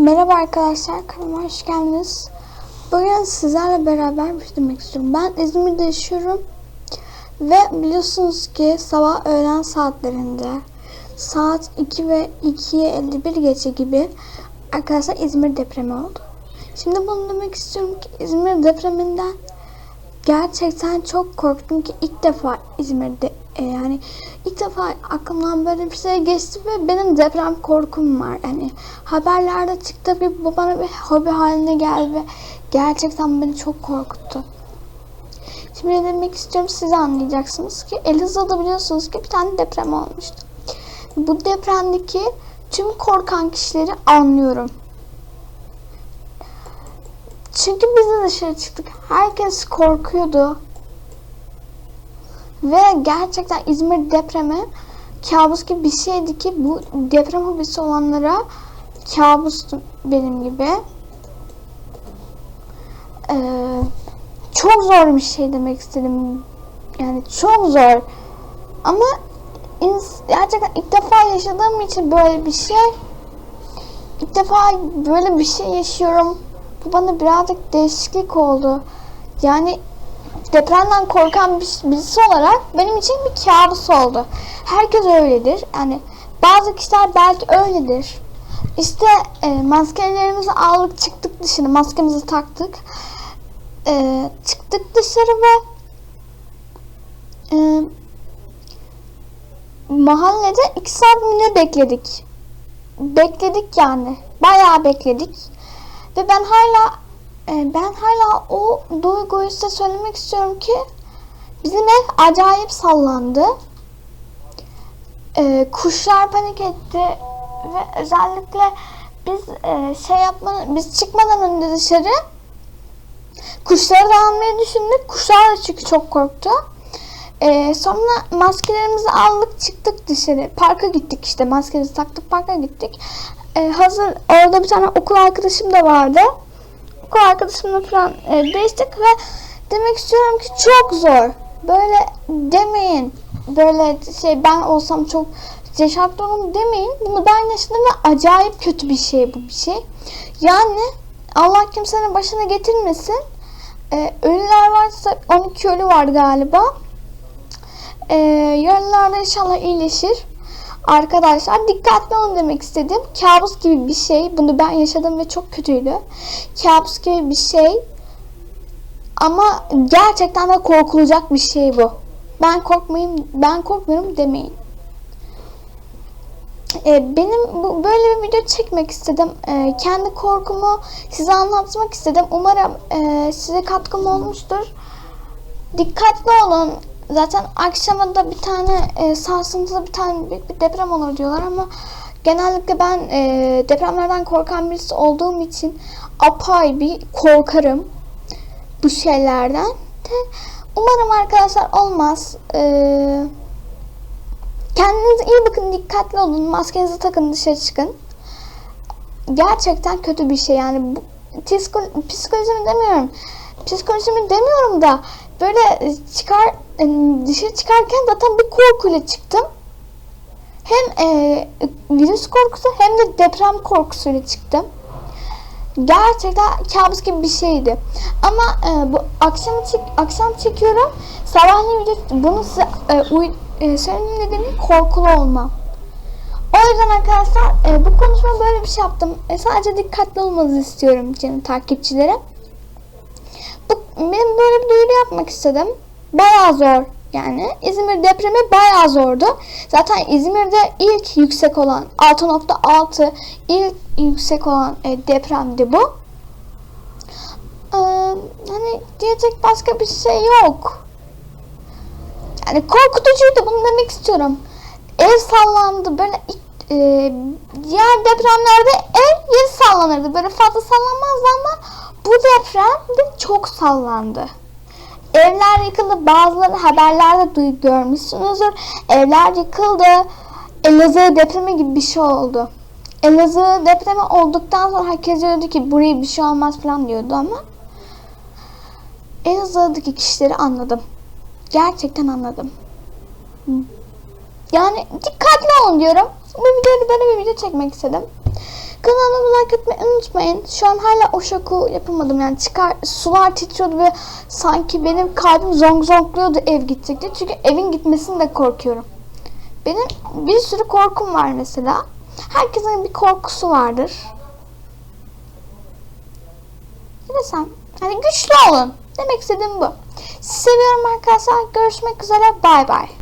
Merhaba arkadaşlar, kanalıma hoş geldiniz. Bugün sizlerle beraber bir şey demek istiyorum. Ben İzmir'de yaşıyorum. Ve biliyorsunuz ki sabah öğlen saatlerinde saat 2 ve 2'ye 51 geçe gibi arkadaşlar İzmir depremi oldu. Şimdi bunu demek istiyorum ki İzmir depreminden gerçekten çok korktum ki ilk defa İzmir'de e, yani ilk defa aklımdan böyle bir şey geçti ve benim deprem korkum var. Yani haberlerde çıktı bir bu bana bir hobi haline geldi ve gerçekten beni çok korkuttu. Şimdi ne demek istiyorum siz anlayacaksınız ki Elazığ'da biliyorsunuz ki bir tane deprem olmuştu. Bu depremdeki tüm korkan kişileri anlıyorum. Çünkü biz de dışarı çıktık. Herkes korkuyordu. Ve gerçekten İzmir depremi kabus gibi bir şeydi ki bu deprem hobisi olanlara kabustu benim gibi. Ee, çok zor bir şey demek istedim. Yani çok zor. Ama gerçekten ilk defa yaşadığım için böyle bir şey ilk defa böyle bir şey yaşıyorum. Bu bana birazcık değişiklik oldu. Yani depremden korkan bir- birisi olarak benim için bir kabus oldu. Herkes öyledir. Yani bazı kişiler belki öyledir. İşte e, maskelerimizi aldık çıktık dışarı maskemizi taktık. E, çıktık dışarı ve e, mahallede iki saat ne bekledik. Bekledik yani. Bayağı bekledik. Ve ben hala ben hala o duyguyu size söylemek istiyorum ki bizim ev acayip sallandı. E, kuşlar panik etti ve özellikle biz e, şey yapmadan biz çıkmadan önce dışarı kuşları da almayı düşündük. Kuşlar da çünkü çok korktu. E, sonra maskelerimizi aldık çıktık dışarı. Parka gittik işte maskemizi taktık parka gittik. E, hazır orada bir tane okul arkadaşım da vardı okul arkadaşımla falan e, değiştik ve demek istiyorum ki çok zor. Böyle demeyin. Böyle şey ben olsam çok cesaretli olurum demeyin. Bunu ben yaşadım ve acayip kötü bir şey bu bir şey. Yani Allah kimsenin başına getirmesin. E, ölüler varsa 12 ölü var galiba. E, yaralılar da inşallah iyileşir. Arkadaşlar dikkatli olun demek istedim. Kabus gibi bir şey. Bunu ben yaşadım ve çok kötüydü. Kabus gibi bir şey. Ama gerçekten de korkulacak bir şey bu. Ben korkmayayım, ben korkmuyorum demeyin. Ee, benim bu, böyle bir video çekmek istedim. Ee, kendi korkumu size anlatmak istedim. Umarım e, size katkım olmuştur. Dikkatli olun. Zaten akşama da bir tane e, sarsıntılı bir tane büyük bir deprem olur diyorlar ama genellikle ben e, depremlerden korkan birisi olduğum için apay bir korkarım bu şeylerden. De, umarım arkadaşlar olmaz. E, kendinize iyi bakın, dikkatli olun, maskenizi takın, dışarı çıkın. Gerçekten kötü bir şey yani bu, psiko, psikolojimi demiyorum. Psikolojimi demiyorum da böyle çıkar dışarı çıkarken zaten bir korkuyla çıktım. Hem e, virüs korkusu hem de deprem korkusuyla çıktım. Gerçekten kabus gibi bir şeydi. Ama e, bu akşam çek, akşam çekiyorum. Sabahleyin video bunu size e, uy, e, söylemem nedeni korkulu olmam. O yüzden arkadaşlar e, bu konuşma böyle bir şey yaptım. E, sadece dikkatli olmanızı istiyorum canım takipçilere. Bu, benim böyle bir duyuru yapmak istedim. Bayağı zor yani. İzmir depremi bayağı zordu. Zaten İzmir'de ilk yüksek olan 6.6 ilk yüksek olan e, depremdi bu. Ee, hani diyecek başka bir şey yok. Yani korkutucuydu bunu demek istiyorum. Ev sallandı böyle e, diğer depremlerde ev yeri sallanırdı. Böyle fazla sallanmazdı ama bu deprem de çok sallandı. Evler yıkıldı. Bazıları haberlerde duy görmüşsünüzdür. Evler yıkıldı. Elazığ depremi gibi bir şey oldu. Elazığ depremi olduktan sonra herkes diyordu ki buraya bir şey olmaz falan diyordu ama Elazığ'daki kişileri anladım. Gerçekten anladım. Yani dikkatli olun diyorum. Bu videoda böyle bir video çekmek istedim. Kanalıma like atmayı unutmayın. Şu an hala o şoku yapamadım. Yani çıkar sular titriyordu ve sanki benim kalbim zonk zonkluyordu ev gidecekti. Çünkü evin gitmesini de korkuyorum. Benim bir sürü korkum var mesela. Herkesin bir korkusu vardır. Yine sen hani güçlü olun. Demek istediğim bu. Sizi seviyorum arkadaşlar. Görüşmek üzere. Bay bay.